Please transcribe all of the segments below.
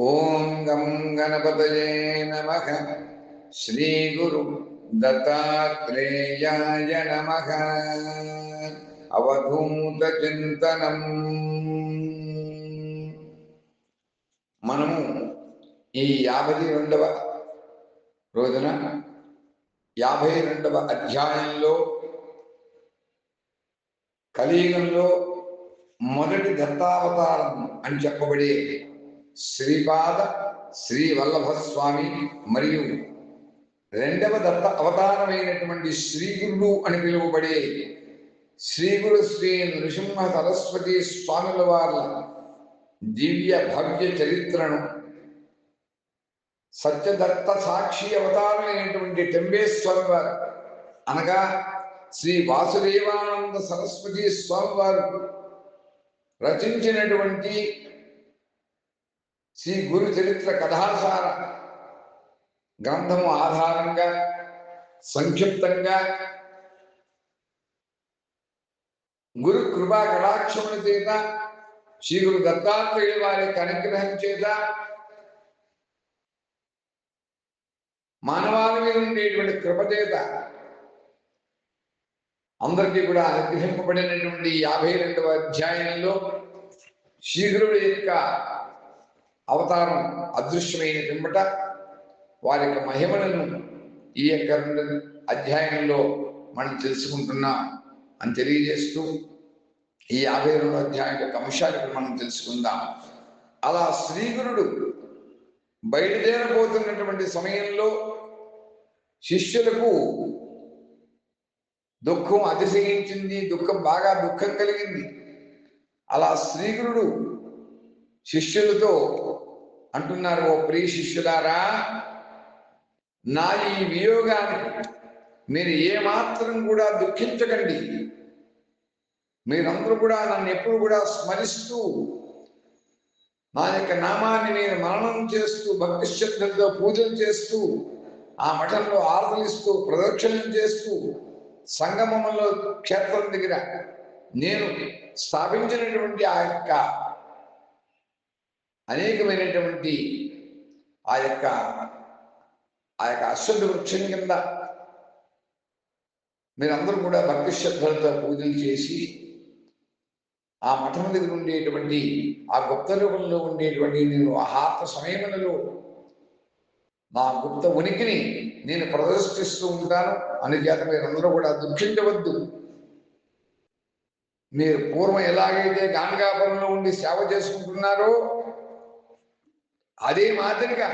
ఓం గం గణపతయే నమ. శ్రీ గురు దత్తాత్రేయాయ నమ. అవధూత చింతనం. మనము ఈ యాభై రెండవ రోజున యాభై రెండవ అధ్యాయంలో కలియుగంలో మొదటి దత్తావతారం అని చెప్పబడే శ్రీపాద శ్రీ వల్లభ స్వామి మరియు రెండవ దత్త అవతారమైనటువంటి శ్రీగురుడు అని పిలువబడే శ్రీగురు శ్రీ నృసింహ సరస్వతి స్వాముల వార్ల దివ్య భవ్య చరిత్రను సత్యదత్త సాక్షి అవతారమైనటువంటి టెంబేశ్వర వారు అనగా శ్రీ వాసుదేవానంద సరస్వతి స్వామి వారు రచించినటువంటి శ్రీ గురు చరిత్ర కథాసార గ్రంథము ఆధారంగా సంక్షిప్తంగా గురు కృపా కటాక్షముల చేత శ్రీ గురు దత్తాత్రేయ వారి అనుగ్రహం చేత మానవాల మీద ఉండేటువంటి కృప చేత అందరికీ కూడా అనుగ్రహింపబడినటువంటి యాభై రెండవ అధ్యాయంలో శీఘ్రుడి యొక్క అవతారం అదృశ్యమైన పిమ్మట వారి యొక్క మహిమలను ఈ యొక్క రెండు అధ్యాయంలో మనం తెలుసుకుంటున్నాం అని తెలియజేస్తూ ఈ యాభై రెండో అధ్యాయం యొక్క అంశాలను మనం తెలుసుకుందాం. అలా శ్రీగురుడు బయలుదేరబోతున్నటువంటి సమయంలో శిష్యులకు దుఃఖం అతిశయించింది దుఃఖం బాగా దుఃఖం కలిగింది. అలా శ్రీగురుడు శిష్యులతో అంటున్నారు ఓ ప్రియ శిష్యులారా నా ఈ వియోగాన్ని మీరు ఏమాత్రం కూడా దుఃఖించకండి. మీరందరూ కూడా నన్ను ఎప్పుడు కూడా స్మరిస్తూ నా యొక్క నామాన్ని నేను మరణం చేస్తూ భక్తి శ్రద్ధలతో పూజలు చేస్తూ ఆ మఠంలో ఆరాధనిస్తూ ప్రదక్షిణం చేస్తూ సంగమంలో క్షేత్రం దగ్గర నేను స్థాపించినటువంటి ఆ యొక్క అనేకమైనటువంటి ఆ యొక్క ఆ యొక్క అశ్వద్ధ వృక్షం కింద మీరందరూ కూడా భక్తి శ్రద్ధలతో పూజలు చేసి ఆ మఠం దగ్గర ఉండేటువంటి ఆ గుప్త రూపంలో ఉండేటువంటి నేను ఆహార సమయములలో నా గుప్త ఉనికిని నేను ప్రదర్శిస్తూ ఉంటాను. అందుచేత మీరందరూ కూడా దుఃఖించవద్దు. మీరు పూర్వం ఎలాగైతే గానగాపురంలో ఉండి సేవ చేసుకుంటున్నారో అదే మాదిరిగా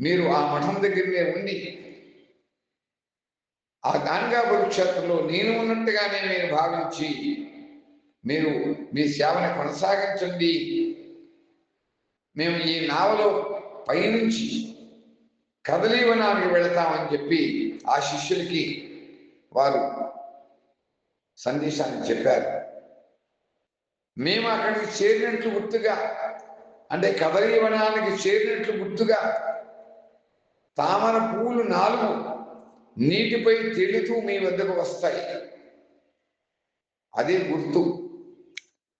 మీరు ఆ మఠం దగ్గరనే ఉండి ఆ గాన్గా క్షేత్రంలో నేను ఉన్నట్టుగానే నేను భావించి మీరు మీ సేవని కొనసాగించండి. మేము ఈ నావలో పైనుంచి కదలీవనానికి వెళతామని చెప్పి ఆ శిష్యులకి వారు సందేశాన్ని చెప్పారు. మేము అక్కడికి చేరినట్లు గుర్తుగా అంటే కదలీవనానికి చేరినట్లు గుర్తుగా తామర పూలు నాలుగు నీటిపై తేలుతూ మీ వద్దకు వస్తాయి. అదే గుర్తు.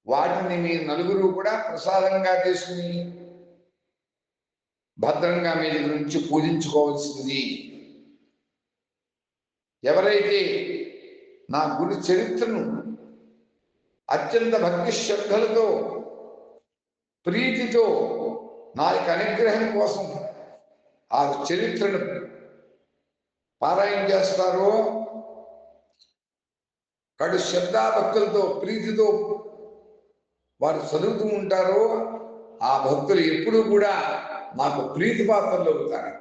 వాటిని మీ నలుగురు కూడా ప్రసాదంగా తీసుకుని భద్రంగా మీ దగ్గర నుంచి పూజించుకోవాల్సింది. ఎవరైతే నా గురు చరిత్రను అత్యంత భక్తి శ్రద్ధలతో ప్రీతితో నా యొక్క అనుగ్రహం కోసం ఆ చరిత్రను పారాయణ చేస్తారో కడు శ్రద్ధాభక్తులతో ప్రీతితో వారు చదువుతూ ఉంటారో ఆ భక్తులు ఎప్పుడూ కూడా మాకు ప్రీతి పాత్రలు అవుతారు.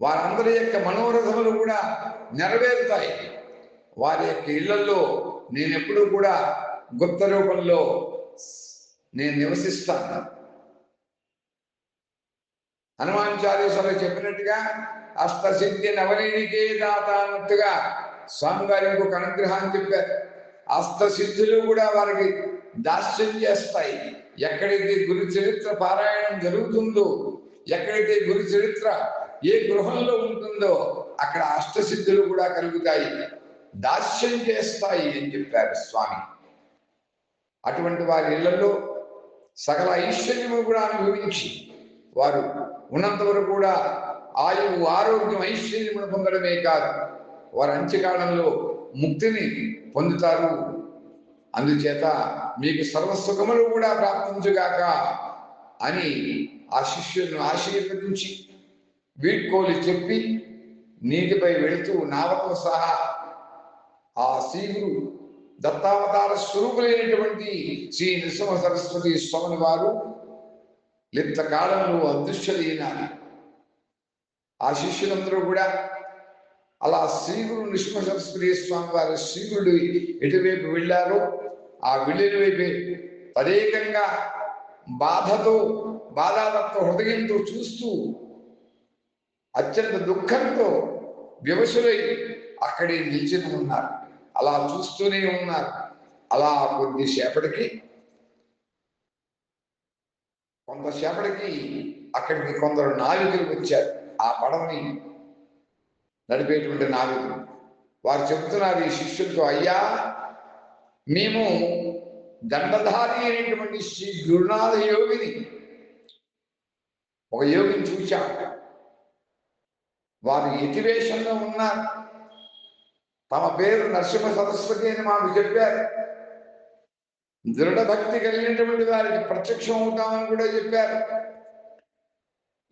వారందరి యొక్క మనోరథములు కూడా నెరవేరుతాయి. వారి యొక్క ఇళ్ళలో నేను ఎప్పుడూ కూడా గుప్త రూపంలో నేను నివసిస్తాను. హనుమాన్ స్వామి చెప్పినట్టుగా అష్టసిద్ధి నవనీనికే దాత అన్నట్టుగా స్వామివారి ఇంకొక అనుగ్రహాన్ని చెప్పారు. అష్టసిద్ధులు కూడా వారికి దాస్యం చేస్తాయి. ఎక్కడైతే గురు చరిత్ర పారాయణం జరుగుతుందో ఎక్కడైతే గురు చరిత్ర ఏ గృహంలో ఉంటుందో అక్కడ అష్టసిద్ధులు కూడా కలుగుతాయి. దాస్యం చేస్తాయి అని చెప్పారు స్వామి. అటువంటి వారి ఇళ్ళలో సకల ఐశ్వర్యము కూడా అనుభవించి వారు ఉన్నంత వరకు కూడా ఆయువు ఆరోగ్యం ఐశ్వర్యమును పొందడమే కాదు వారు అంత్యకాలంలో ముక్తిని పొందుతారు. అందుచేత మీకు సర్వసుఖములు కూడా ప్రాప్తించుగాక అని ఆ శిష్యులను ఆశీర్వదించి వీడ్కోలు చెప్పి నీటిపై వెళుతూ నావతో సహా ఆ సీగురు దత్తావతార స్వరూపులైనటువంటి శ్రీ నృసింహ సరస్వతి స్వామి వారు లిప్త కాలంలో అదృశ్యులైనారు. ఆ శిష్యులందరూ కూడా అలా శ్రీగురు నృసింహ సరస్వతి స్వామి వారి శ్రీగురుడు ఎటువైపు వెళ్ళారో ఆ వెళ్ళిన వైపే తదేకంగా బాధతో బాధాదత్త హృదయంతో చూస్తూ అత్యంత దుఃఖంతో వివశులై అక్కడే నిలిచిన ఉన్నారు. అలా చూస్తూనే ఉన్నారు. అలా కొద్దిసేపటికి కొంతసేపటికి అక్కడికి కొందరు నావికులు వచ్చారు. ఆ పడవని నడిపేటువంటి నావికులు. వారు చెబుతున్నారు ఈ శిష్యులతో అయ్యా మేము దండధారి అయినటువంటి శ్రీ గురునాథ యోగిని ఒక యోగిని చూచాం వారు ఎతివేషంలో ఉన్నారు. తమ పేరు నరసింహ సరస్వతి అని మాకు చెప్పారు. దృఢ భక్తి కలిగినటువంటి వారికి ప్రత్యక్షం అవుతామని కూడా చెప్పారు.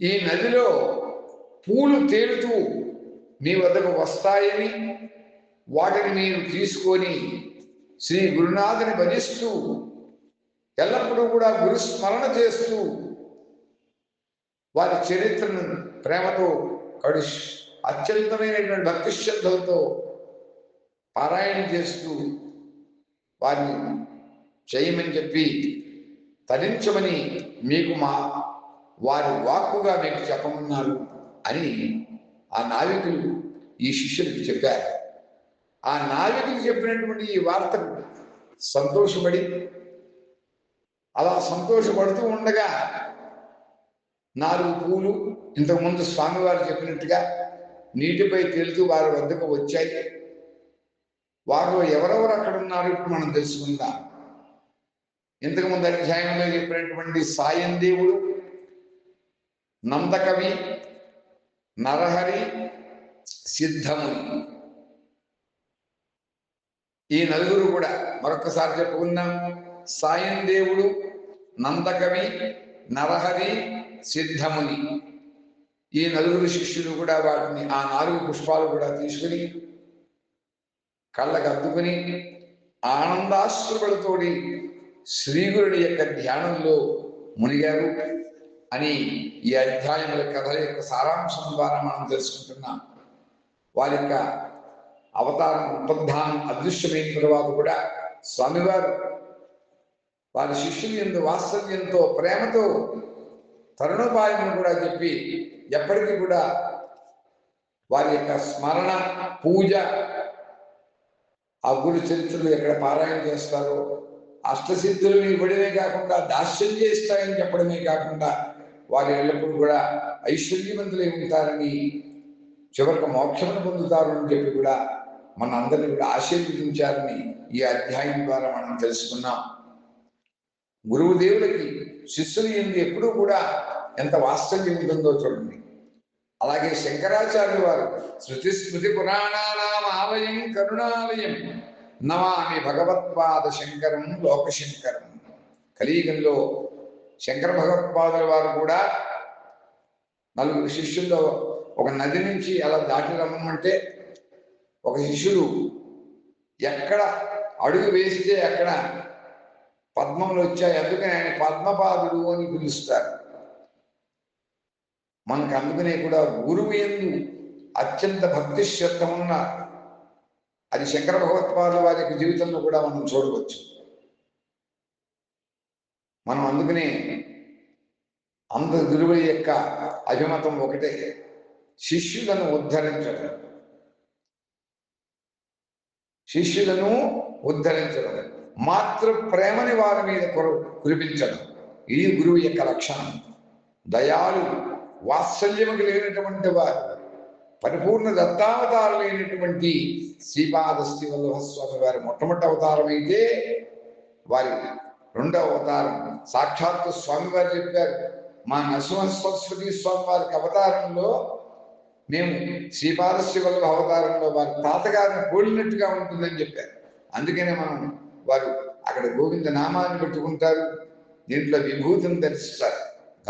ఈ నదిలో పూలు తేలుతూ మీ వద్దకు వస్తాయని వాటిని మీరు తీసుకొని శ్రీ గురునాథుని భజిస్తూ ఎల్లప్పుడూ కూడా గురు స్మరణ చేస్తూ వారి చరిత్రను ప్రేమతో కడు అత్యంతమైనటువంటి భక్తి శ్రద్ధలతో పారాయణ చేస్తూ వారిని చేయమని చెప్పి తరించమని మీకు మా వారి వాక్కుగా మీకు చెప్పమన్నారు అని ఆ నావికులు ఈ శిష్యులకు చెప్పారు. ఆ నావికులు చెప్పినటువంటి ఈ వార్తకు సంతోషపడి అలా సంతోషపడుతూ ఉండగా నాలుగు పూలు ఇంతకుముందు స్వామివారు చెప్పినట్టుగా నీటిపై తేలుతూ వారి వద్దకు వచ్చాయి. వారిలో ఎవరెవరు అక్కడ ఉన్నారు ఇప్పుడు మనం తెలుసుకుందాం. ఇంతకుముందు అధ్యాయంలో చెప్పినటువంటి సాయం దేవుడు నందకవి నరహరి సిద్ధముని. ఈ నలుగురు కూడా మరొకసారి చెప్పుకుందాం. సాయం దేవుడు నందకవి నరహరి సిద్ధముని. ఈ నలుగురు శిష్యులు కూడా వాటిని ఆ నాలుగు పుష్పాలు కూడా తీసుకుని కళ్ళకు అద్దుకుని ఆనందాశ్రువులతోటి శ్రీగురుడి యొక్క ధ్యానంలో మునిగారు అని ఈ అధ్యాయముల కథల యొక్క సారాంశం ద్వారా మనం తెలుసుకుంటున్నాం వారి యొక్క అవతారం ఉపద్ధానం అదృశ్యమైన తర్వాత కూడా స్వామివారు వారి శిష్యుని ఎందు వాత్సల్యంతో ప్రేమతో తరుణోపాయమును కూడా చెప్పి ఎప్పటికీ కూడా వారి యొక్క స్మరణ పూజ ఆ గురు చరిత్రలు ఎక్కడ పారాయణ చేస్తారో అష్టసిద్ధులను ఇవ్వడమే కాకుండా దాస్యం చేస్తాయని చెప్పడమే కాకుండా వారు ఎల్లప్పుడూ కూడా ఐశ్వర్యవంతులై ఉంటారని చివరికి మోక్షమును పొందుతారు అని చెప్పి కూడా మన అందరిని కూడా ఆశీర్వదించారని ఈ అధ్యాయం ద్వారా మనం తెలుసుకున్నాం. గురువు దేవులకి శిష్యులు ఎందు ఎప్పుడూ కూడా ఎంత వాస్తవ్యం ఉంటుందో చూడండి. అలాగే శంకరాచార్యులు వారు శృతి స్మృతి పురాణానాం ఆలయం కరుణాలయం. నమామి భగవత్పాద శంకరం లోకశంకరం. కలియుగంలో శంకర భగవత్పాదుల వారు కూడా నలుగురు శిష్యుల్లో ఒక నది నుంచి అలా దాటి రమ్మంటే ఒక శిష్యుడు ఎక్కడ అడుగు వేస్తే అక్కడ పద్మములు వచ్చాయి. అందుకని ఆయన పద్మపాదుడు అని పిలుస్తారు. మనకు అందుకనే కూడా గురువు ఎందు అత్యంత భక్తి శ్రద్ధ ఉన్న అది శంకర భగవత్పాద వారి యొక్క జీవితంలో కూడా మనం చూడవచ్చు. మనం అందుకనే అంత గురువుల యొక్క అభిమతం ఒకటే శిష్యులను ఉద్ధరించడం. శిష్యులను ఉద్ధరించడం. మాతృ ప్రేమని వారి మీద కురు కురిపించడం. ఇది గురువు యొక్క లక్షణం. దయాలు వాత్సల్యం కలిగినటువంటి వారు. పరిపూర్ణ దత్తావతారమైనటువంటి శ్రీపాద శ్రీవల్లభస్వామి వారి మొట్టమొదటి అవతారం అయితే వారి రెండవ అవతారం సాక్షాత్తు స్వామివారు చెప్పారు. మా నరసింహ సరస్వతి స్వామి వారికి అవతారంలో మేము శ్రీపాద శ్రీవల్లభ అవతారంలో వారి తాతగారిని పోలినట్టుగా ఉంటుందని చెప్పారు. అందుకనే మనం వారు అక్కడ గోవింద నామాన్ని పెట్టుకుంటారు. దీంట్లో విభూతిని దర్శిస్తారు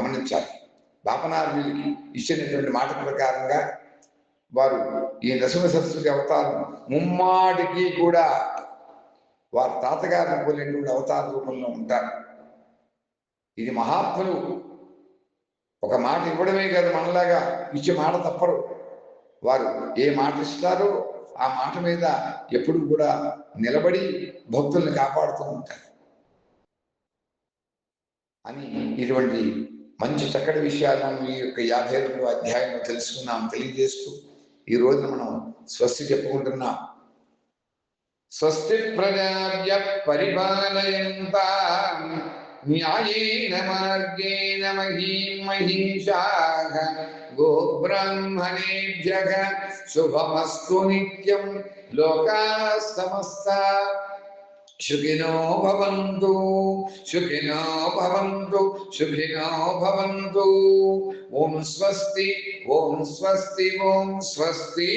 గమనించాలి. బాపనార్యులకి ఇచ్చినటువంటి మాట ప్రకారంగా వారు ఈ నరసింహ సరస్వతి అవతారం ముమ్మాటికి కూడా వారి తాతగారిని పోలేటువంటి అవతార రూపంలో ఉంటారు. ఇది మహాత్ములు ఒక మాట ఇవ్వడమే కాదు మనలాగా ఇచ్చే మాట తప్పరు. వారు ఏ మాట ఇస్తారో ఆ మాట మీద ఎప్పుడు కూడా నిలబడి భక్తుల్ని కాపాడుతూ ఉంటారు. అని ఇటువంటి మంచి చక్కటి విషయాలను ఈ యొక్క యాభై రెండు అధ్యాయంలో తెలుసుకున్నాం తెలియజేస్తూ ఈ రోజున మనం స్వస్తి చెప్పుకుంటున్నాం. స్వస్తి ప్రజాభ్య పరిపాలయంత న్యాయేన మార్గేణ మహీం మహిషాః గోబ్రాహ్మణేభ్యః శుభమస్తు నిత్యం లోకాः సమస్తా సుఖినో భవంతు సుఖినో భవంతు సుఖినో భవంతు ఓం స్వస్తి ఓం స్వస్తి ఓం స్వస్తి